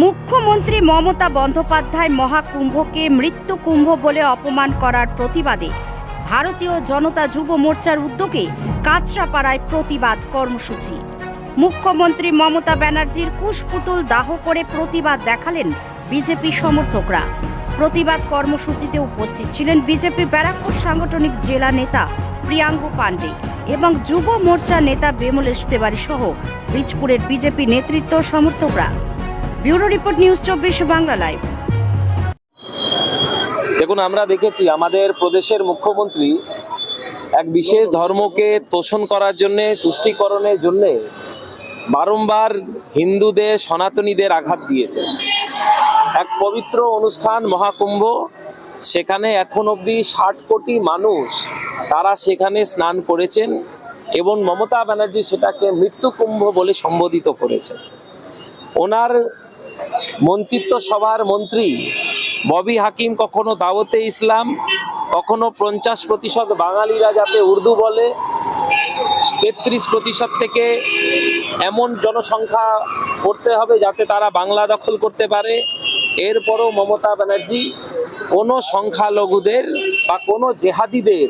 মুখ্যমন্ত্রী মমতা বন্দ্যোপাধ্যায় মহাকুম্ভকে মৃত্যু কুম্ভ বলে অপমান করার প্রতিবাদে ভারতীয় জনতা যুব মোর্চার উদ্যোগে কাঁচরাপাড়ায় প্রতিবাদ কর্মসূচি। মুখ্যমন্ত্রী মমতা ব্যানার্জির কুশপুতুল দাহ করে প্রতিবাদ দেখালেন বিজেপি সমর্থকরা। প্রতিবাদ কর্মসূচিতে উপস্থিত ছিলেন বিজেপি ব্যারাকপুর সাংগঠনিক জেলা নেতা প্রিয়াঙ্গু পাণ্ডে এবং যুব মোর্চা নেতা বেমলেশ তেওয়ারি সহ বীজপুরের বিজেপি নেতৃত্ব সমর্থকরা। ব্যুরো রিপোর্ট নিউজ চব্বিশ বাংলা লাইভ। দেখুন, আমরা দেখেছি আমাদের প্রদেশের মুখ্যমন্ত্রী এক বিশেষ ধর্মকে তোষণ করার জন্যে, তুষ্টিকরণের জন্যে বারংবার হিন্দুদের, সনাতনীদের আঘাত দিয়েছে এক পবিত্র অনুষ্ঠান, মহাকুম্ভ, সেখানে এখন অবধি ষাট কোটি মানুষ তারা সেখানে স্নান করেছেন এবং মমতা ব্যানার্জি সেটাকে মৃত্যুকুম্ভ বলে সম্বোধিত করেছেন। ওনার মন্ত্রিত্ব সভার মন্ত্রী ববি হাকিম কখনো দাওয়াতে ইসলাম, কখনো পঞ্চাশ প্রতিশত বাঙালিরা যাতে উর্দু বলে, তেত্রিশ প্রতিশত থেকে এমন জনসংখ্যা করতে হবে যাতে তারা বাংলা দখল করতে পারে। এরপরও মমতা ব্যানার্জি কোনো সংখ্যালঘুদের বা কোনো জেহাদিদের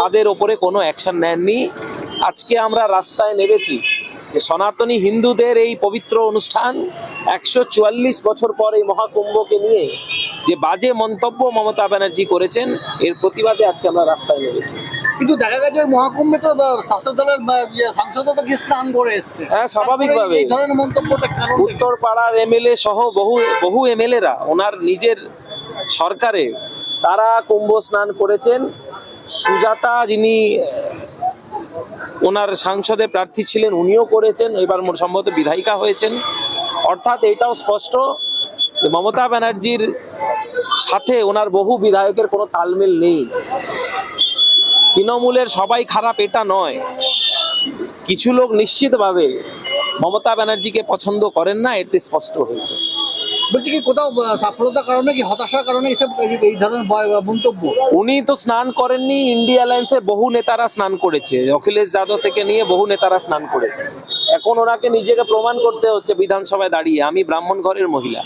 তাদের ওপরে কোনো অ্যাকশন নেননি। আজকে আমরা রাস্তায় নেমেছি। যে সনাতনী হিন্দুদের এই পবিত্র অনুষ্ঠান একশো চুয়াল্লিশ বছর পর এই মহাকুম্ভকে নিয়ে যে বাজে মন্তব্য মমতা ব্যানার্জি করেছেন এর প্রতিবাদে আজকে আমরা রাস্তায় নেমেছি। কিন্তু দেখা গেছে মহাকুম্ভে তো শাসক দলের ইয়ে, তো স্নান করে এসছে। হ্যাঁ, স্বাভাবিকভাবে। এই ধরনের মন্তব্যটা কারণ উত্তর পাড়ার এমএলএ সহ বহু বহু এমএলএরা ওনার নিজের সরকারে তারা কুম্ভ স্নান করেছেন। সুজাতা যিনি ওনার সাংসদে প্রার্থী ছিলেন, উনিও করেছেন, এবার সম্ভবত বিধায়িকা হয়েছেন। অর্থাৎ এটাও স্পষ্ট যে মমতা ব্যানার্জির সাথে ওনার বহু বিধায়কের কোনো তালমেল নেই। তৃণমূলের সবাই খারাপ, এটা নয়। কিছু লোক নিশ্চিতভাবে মমতা ব্যানার্জিকে পছন্দ করেন না, এতে স্পষ্ট হয়েছে। বলছি কি কোথাও বা, সাফলতার কারণে কি হতাশার কারণে এইসব এই- ধরনের মন্তব্য? উনি তো স্নান করেননি ইন্ডিয়া অ্যালায়েন্সে বহু নেতারা স্নান করেছে। অখিলেশ যাদব থেকে নিয়ে বহু নেতারা স্নান করেছে। এখন ওনাকে নিজেকে প্রমাণ করতে হচ্ছে বিধানসভায় দাঁড়িয়ে। আমি ব্রাহ্মণ ঘরের মহিলা।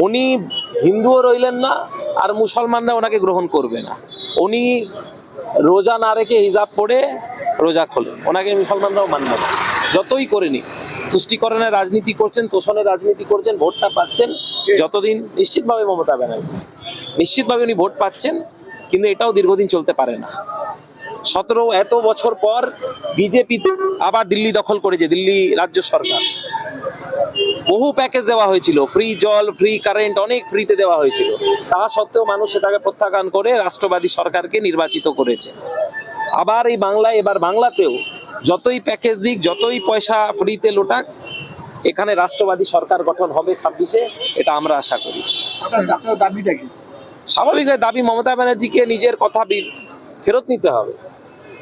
উনি হিন্দুও রইলেন না আর মুসলমানরা ওনাকে গ্রহণ করবে না। উনি রোজা না রেখে হিজাব পড়ে রোজা খোলেন। ওনাকে মুসলমানরাও মানবে না। যতই করেনি তুষ্টিকরণের রাজনীতি করছেন তোষণের রাজনীতি করছেন, ভোটটা পাচ্ছেন যতদিন নিশ্চিতভাবে মমতা ব্যানার্জি। নিশ্চিতভাবে উনি ভোট পাচ্ছেন, কিন্তু এটাও দীর্ঘদিন চলতে পারে না। সতেরো এত বছর পর বিজেপি আবার দিল্লি দখল করেছে, দিল্লি রাজ্য সরকার। বহু প্যাকেজ দেওয়া হয়েছিল ফ্রি জল ফ্রি কারেন্ট অনেক ফ্রিতে দেওয়া হয়েছিল। তা সত্ত্বেও মানুষ সেটাকে প্রত্যাখ্যান করে রাষ্ট্রবাদী সরকারকে নির্বাচিত করেছে। আবার এই বাংলায়, এবার বাংলাতেও যতই প্যাকেজ দিক যতই পয়সা ফ্রিতে লোটাক এখানে রাষ্ট্রবাদী সরকার গঠন হবে ছাব্বিশে এটা আমরা আশা করি। স্বাভাবিকভাবে দাবি মমতা ব্যানার্জিকে নিজের কথা ফেরত নিতে হবে।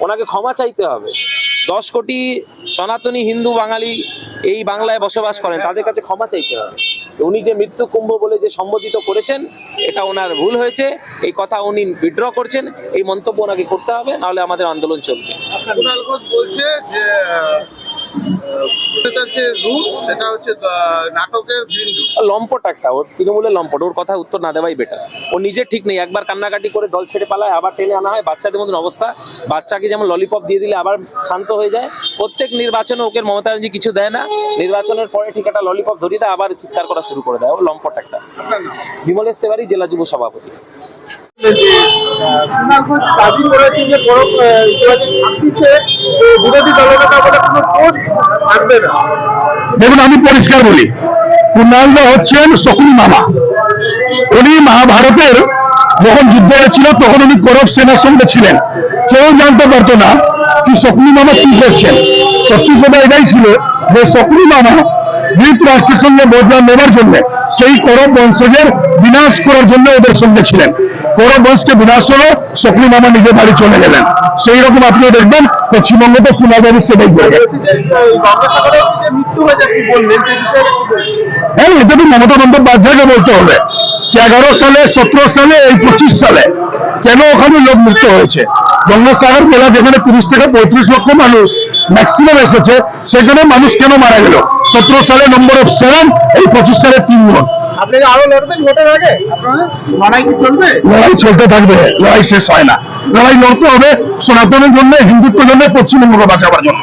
ওনাকে ক্ষমা চাইতে হবে। দশ কোটি সনাতনী হিন্দু বাঙালি এই বাংলায় বসবাস করেন তাদের কাছে ক্ষমা চাইতে হবে। উনি যে মৃত্যু কুম্ভ বলে যে সম্বোধিত করেছেন, এটা ওনার ভুল হয়েছে। এই কথা উনি বিড্র করছেন। এই মন্তব্য ওনাকে করতে হবে, নাহলে আমাদের আন্দোলন চলবে। বলছে যে সেটার যে রূপ সেটা হচ্ছে নাটকের বিন্দু। লম্পট একটা ওর তৃণমূলের লম্পট ওর কথা উত্তর না দেওয়াই বেটার ও নিজে ঠিক নেই একবার কান্নাকাটি করে দল ছেড়ে পালায় আবার টেনে আনা হয় বাচ্চাদের মতন অবস্থা। বাচ্চাকে যেমন ললিপপ দিয়ে দিলে আবার শান্ত হয়ে যায়। প্রত্যেক নির্বাচনে ওকে মমতা ব্যানার্জি কিছু দেয় না। নির্বাচনের পরে ঠিক একটা ললিপপ ধরিয়ে দেয় আবার চিৎকার করা শুরু করে দেয়। ও লম্পট একটা। বিমলেশ তেওয়ারি জেলা যুব সভাপতি। দেখুন, আমি পরিষ্কার বলি কুণালদা হচ্ছেন শকুনি মামা। উনি মহাভারতের যখন যুদ্ধ হয়েছিল তখন উনি কৌরব সেনার সঙ্গে ছিলেন। কেউ জানতে পারতো না কি শকুনি মামা কি করছেন। সত্যি কথা এটাই ছিল যে শকুনি মামা বৃত রাষ্ট্রের সঙ্গে বদলা নেবার জন্য, সেই কৌরব বংশজের বিনাশ করার জন্য ওদের সঙ্গে ছিলেন। কৌরব বংশকে বিনাশ হলো, শকুনি মামা নিজের বাড়ি চলে গেলেন। সেই রকম আপনি দেখবেন, পশ্চিমবঙ্গে তো কুণালবাবু সেটাই করবে গঙ্গাসাগরের যে মৃত্যু হয়েছে কি বললেন সে বিষয়ে কি বললেন? হ্যাঁ এটা তো মমতা বন্দ্যোপাধ্যায়কে বলতে হবে। এগারো সালে, সতেরো সালে, এই পঁচিশ সালে কেন ওখানে লোক মৃত্যু হয়েছে? গঙ্গাসাগর জেলা যেখানে তিরিশ থেকে পঁয়ত্রিশ লক্ষ মানুষ ম্যাক্সিমাম এসেছে, সেখানে মানুষ কেন মারা গেল? সতেরো সালে নম্বর অফ সেভেন এই পঁচিশ সালে তিনজন আপনি কি আরও লড়বেন ভোটের আগে? আপনারা? লড়াই কি চলবে? লড়াই চলতে থাকবে লড়াই শেষ হয় না। লড়াই লড়তে হবে সনাতনের জন্য হিন্দুত্বের জন্য পশ্চিমবঙ্গকে বাঁচাবার জন্য।